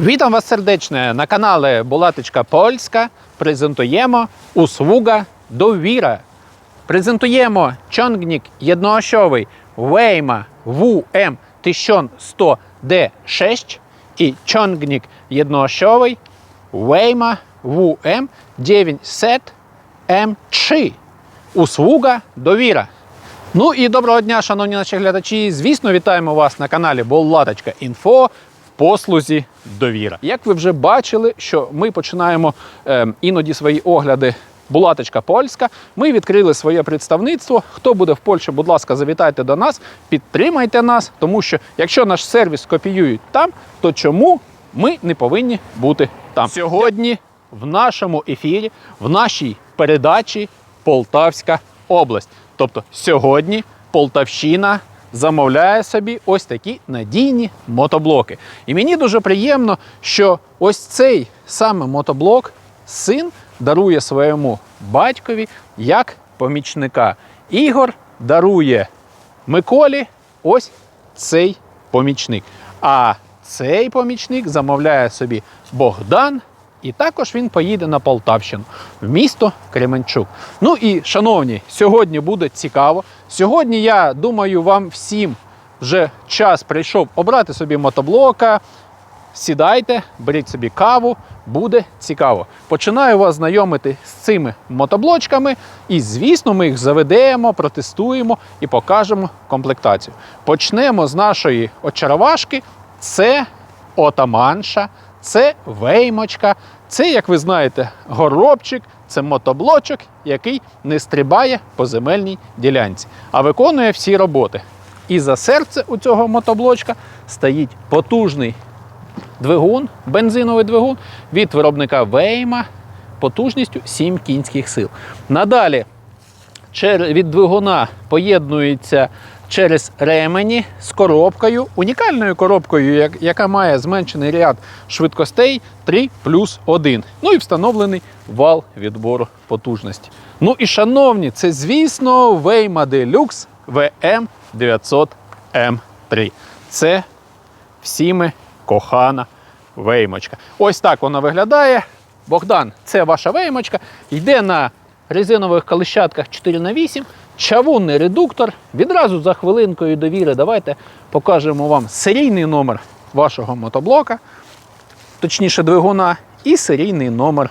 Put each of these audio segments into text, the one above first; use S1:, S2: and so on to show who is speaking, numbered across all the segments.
S1: Witam Was serdecznie na kanale Булатичка Польська. Презентуємо услуга довіра. Презентуємо чонгнік jednoosiowy Wejma WM 1100D6 і чонгнік jednoosiowy Wejma WM 900M3. Услуга довіра. Ну і доброго дня, шановні наші глядачі. Звісно, вітаємо вас на каналі Боллаточка Інфо послузі довіра. Як ви вже бачили, що ми починаємо е, іноді свої огляди. Булаточка Польська. Ми відкрили своє представництво. Хто буде в Польщі, будь ласка, завітайте до нас, підтримайте нас, тому що якщо наш сервіс копіюють там, то чому ми не повинні бути там? Сьогодні в нашому ефірі, в нашій передачі Полтавська область. Тобто сьогодні Полтавщина замовляє собі ось такі надійні мотоблоки. І мені дуже приємно, що ось цей саме мотоблок син дарує своєму батькові як помічника. Ігор дарує Миколі ось цей помічник. А цей помічник замовляє собі Богдан. І також він поїде на Полтавщину в місто Кременчук. Ну і шановні, сьогодні буде цікаво. Сьогодні я думаю, вам всім вже час прийшов обрати собі мотоблока. Сідайте, беріть собі каву, буде цікаво. Починаю вас знайомити з цими мотоблочками, і, звісно, ми їх заведемо, протестуємо і покажемо комплектацію. Почнемо з нашої очаровашки. Це отаманша, це веймочка, це, як ви знаєте, горобчик, це мотоблочок, який не стрибає по земельній ділянці, а виконує всі роботи. І за серце у цього мотоблочка стоїть потужний двигун, бензиновий двигун від виробника Вейма потужністю 7 кінських сил. Надалі від двигуна поєднується через ремені з коробкою, унікальною коробкою, яка має зменшений ряд швидкостей 3 плюс 1. Ну і встановлений вал відбору потужності. Ну і шановні, це звісно Waymo Deluxe VM 900 M3. Це всіми кохана веймочка. Ось так вона виглядає. Богдан, це ваша веймочка. Йде на резинових колищатках 4х8, чавунний редуктор. Відразу за хвилинкою довіри давайте покажемо вам серійний номер вашого мотоблока, точніше двигуна, і серійний номер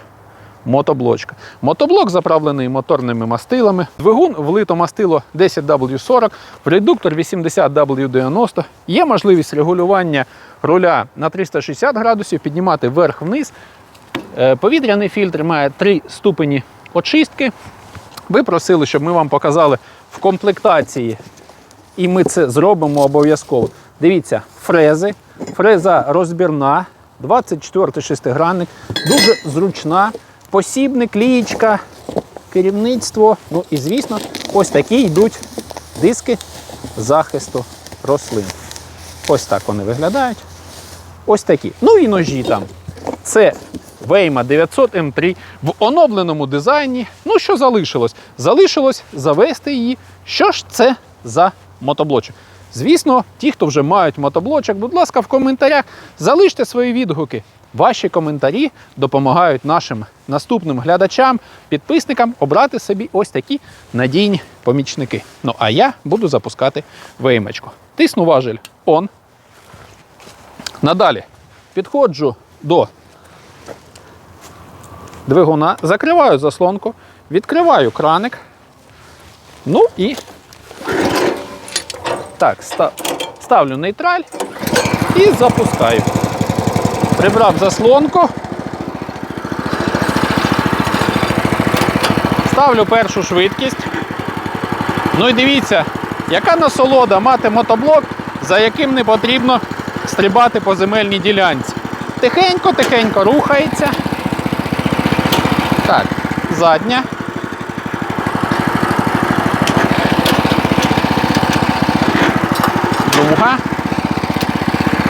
S1: мотоблочка. Мотоблок заправлений моторними мастилами. Двигун влито мастило 10W40, редуктор 80W90. Є можливість регулювання руля на 360 градусів, піднімати вверх-вниз. Е, Повітряний фільтр має 3 ступені очистки. Ви просили, щоб ми вам показали в комплектації, і ми це зробимо обов'язково. Дивіться, фрези, фреза розбірна, 24 шестигранник, дуже зручна, посібник, лієчка, керівництво. Ну і звісно, ось такі йдуть диски захисту рослин. Ось так вони виглядають. Ось такі. Ну і ножі там. Це Вейма 900 М3 в оновленому дизайні. Ну, що залишилось? Залишилось завести її. Що ж це за мотоблочок? Звісно, ті, хто вже мають мотоблочок, будь ласка, в коментарях залиште свої відгуки. Ваші коментарі допомагають нашим наступним глядачам, підписникам обрати собі ось такі надійні помічники. Ну а я буду запускати веймочку. Тисну важель on. Надалі підходжу до двигуна, закриваю заслонку, відкриваю краник. Ну і так, ставлю нейтраль і запускаю. Прибрав заслонку. Ставлю першу швидкість. Ну і дивіться, яка насолода мати мотоблок, за яким не потрібно стрибати по земельній ділянці. Тихенько-тихенько рухається. Задня. Друга.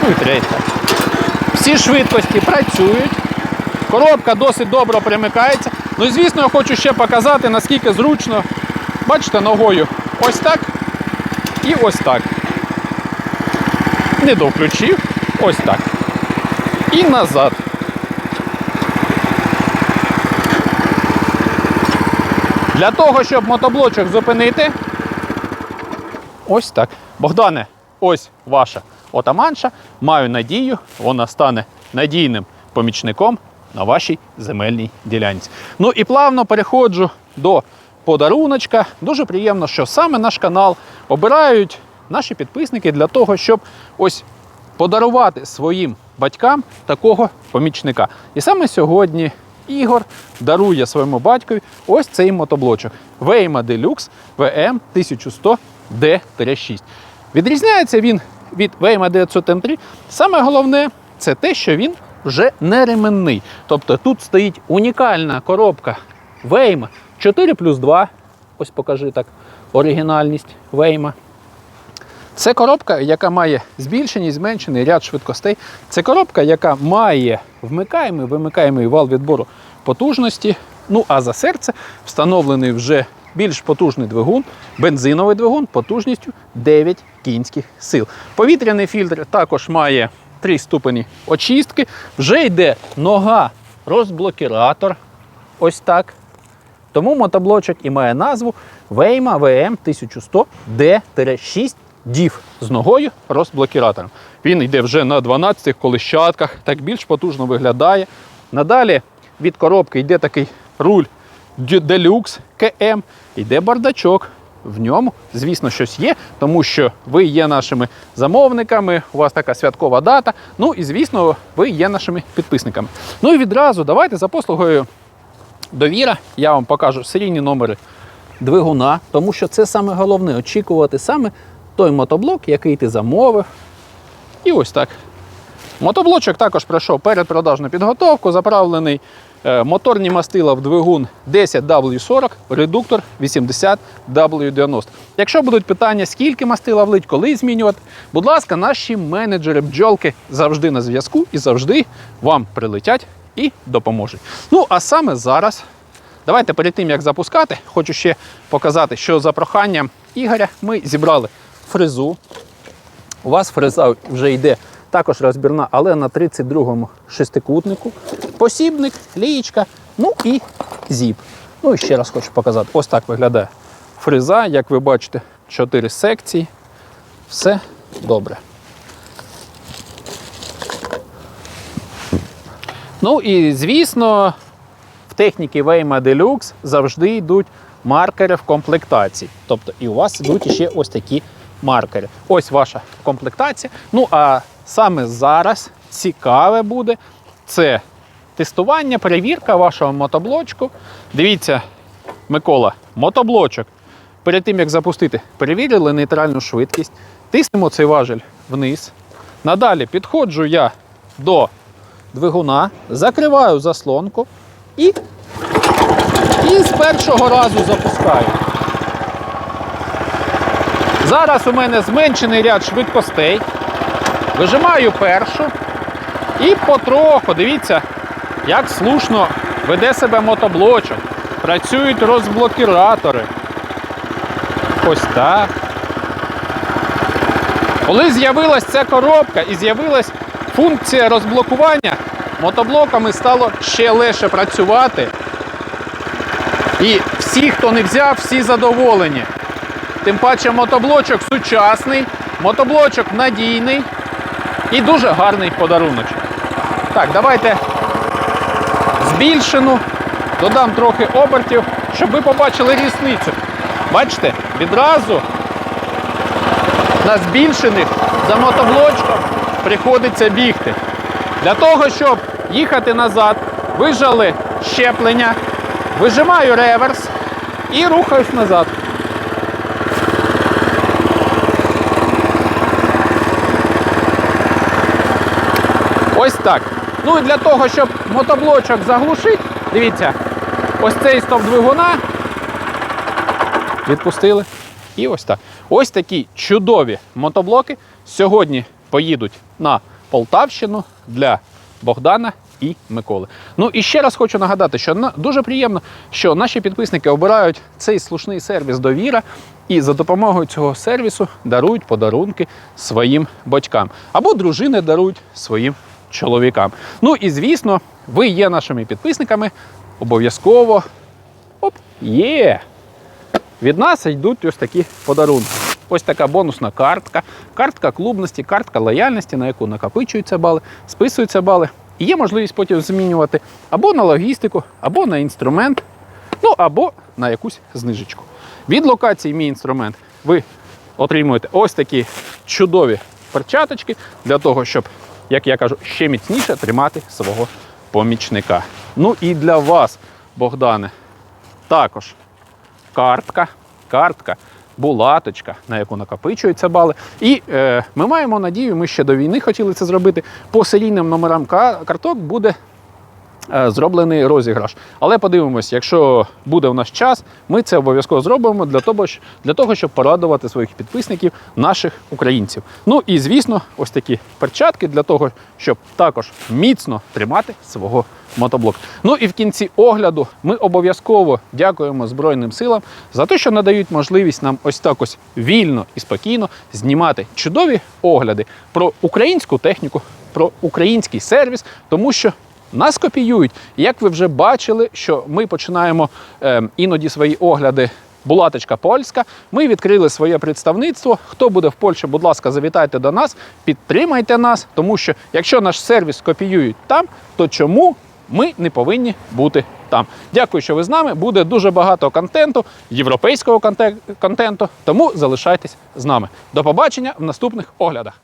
S1: Ну і третя. Всі швидкості працюють. Коробка досить добре примикається. Ну і звісно, я хочу ще показати, наскільки зручно. Бачите, ногою ось так і ось так. Не довключив, ось так. І назад. Для того, щоб мотоблочок зупинити, ось так. Богдане, ось ваша отаманша. Маю надію, вона стане надійним помічником на вашій земельній ділянці. Ну і плавно переходжу до подаруночка. Дуже приємно, що саме наш канал обирають наші підписники для того, щоб ось подарувати своїм батькам такого помічника. І саме сьогодні Ігор дарує своєму батькові ось цей мотоблочок Вейма Deluxe VM 1100 D-6. Відрізняється він від Вейма 900 M3. Саме головне це те, що він вже не ременний. Тобто тут стоїть унікальна коробка Вейма 4 плюс 2. Ось покажи так оригінальність Вейма. Це коробка, яка має збільшений, зменшений ряд швидкостей. Це коробка, яка має вмикаємий, вимикаємий вал відбору потужності. Ну а за серце встановлений вже більш потужний двигун, бензиновий двигун потужністю 9 кінських сил. Повітряний фільтр також має 3 ступені очистки. Вже йде нога розблокіратор. Ось так. Тому мотоблочок і має назву Weyma VM 1100 D-6 DIV з ногою розблокіратором. Він йде вже на 12 колищатках, так більш потужно виглядає. Надалі від коробки йде такий руль Deluxe KM, йде бардачок. В ньому, звісно, щось є, тому що ви є нашими замовниками, у вас така святкова дата. Ну і звісно, ви є нашими підписниками. Ну і відразу давайте за послугою довіра. Я вам покажу серійні номери двигуна, тому що це саме головне очікувати саме той мотоблок, який ти замовив. І ось так. Мотоблочок також пройшов передпродажну підготовку, заправлений е, моторні мастила в двигун 10W40, редуктор 80W90. Якщо будуть питання, скільки мастила влить, коли змінювати, будь ласка, наші менеджери бджолки завжди на зв'язку і завжди вам прилетять і допоможуть. Ну, а саме зараз Давайте перед тим як запускати, хочу ще показати, що за проханням Ігоря ми зібрали фрезу. У вас фреза вже йде також розбірна, але на 32-му шестикутнику. Посібник, лієчка, ну і зіп. Ну і ще раз хочу показати. Ось так виглядає фреза. Як ви бачите, 4 секції. Все добре. Ну і звісно, в техніці Weyma Deluxe завжди йдуть маркери в комплектації. Тобто і у вас йдуть ще ось такі маркери. Ось ваша комплектація. Ну а саме зараз цікаве буде це тестування, перевірка вашого мотоблочку. Дивіться, Микола, мотоблочок. Перед тим як запустити, перевірили нейтральну швидкість. Тиснемо цей важель вниз. Надалі підходжу я до двигуна, закриваю заслонку і, і з першого разу запускаю. Зараз у мене зменшений ряд швидкостей. Вижимаю першу і потроху, дивіться, як слушно веде себе мотоблочок. Працюють розблокіратори. Ось так. Коли з'явилась ця коробка і з'явилась функція розблокування, мотоблоками стало ще легше працювати. І всі, хто не взяв, всі задоволені. Тим паче мотоблочок сучасний, мотоблочок надійний і дуже гарний подаруночок. Так, давайте збільшену, додам трохи обертів, щоб ви побачили різницю. Бачите, відразу на збільшених за мотоблочком приходиться бігти. Для того, щоб їхати назад, вижали щеплення, вижимаю реверс і рухаюсь назад. Ось так. Ну і для того, щоб мотоблочок заглушити, дивіться, ось цей стоп двигуна відпустили. І ось так. Ось такі чудові мотоблоки сьогодні поїдуть на Полтавщину для Богдана і Миколи. Ну і ще раз хочу нагадати, що дуже приємно, що наші підписники обирають цей слушний сервіс довіра і за допомогою цього сервісу дарують подарунки своїм батькам або дружини дарують своїм чоловікам. Ну і звісно, ви є нашими підписниками. Обов'язково оп, є. Від нас йдуть ось такі подарунки. Ось така бонусна картка, картка клубності, картка лояльності, на яку накопичуються бали, списуються бали. І є можливість потім змінювати або на логістику, або на інструмент, ну або на якусь знижечку. Від локації мій інструмент ви отримуєте ось такі чудові перчаточки для того, щоб, як я кажу, ще міцніше тримати свого помічника. Ну і для вас, Богдане, також картка, картка, булаточка, на яку накопичуються бали. І е, ми маємо надію, ми ще до війни хотіли це зробити. По серійним номерам карток буде зроблений розіграш. Але подивимось, якщо буде у нас час, ми це обов'язково зробимо для того, для того, щоб порадувати своїх підписників, наших українців. Ну і звісно, ось такі перчатки для того, щоб також міцно тримати свого мотоблока. Ну і в кінці огляду ми обов'язково дякуємо Збройним силам за те, що надають можливість нам ось так ось вільно і спокійно знімати чудові огляди про українську техніку, про український сервіс, тому що нас копіюють. Як ви вже бачили, що ми починаємо е, іноді свої огляди. Булаточка польська. Ми відкрили своє представництво. Хто буде в Польщі, будь ласка, завітайте до нас, підтримайте нас, тому що якщо наш сервіс копіюють там, то чому ми не повинні бути там? Дякую, що ви з нами. Буде дуже багато контенту, європейського контенту. Тому залишайтесь з нами. До побачення в наступних оглядах.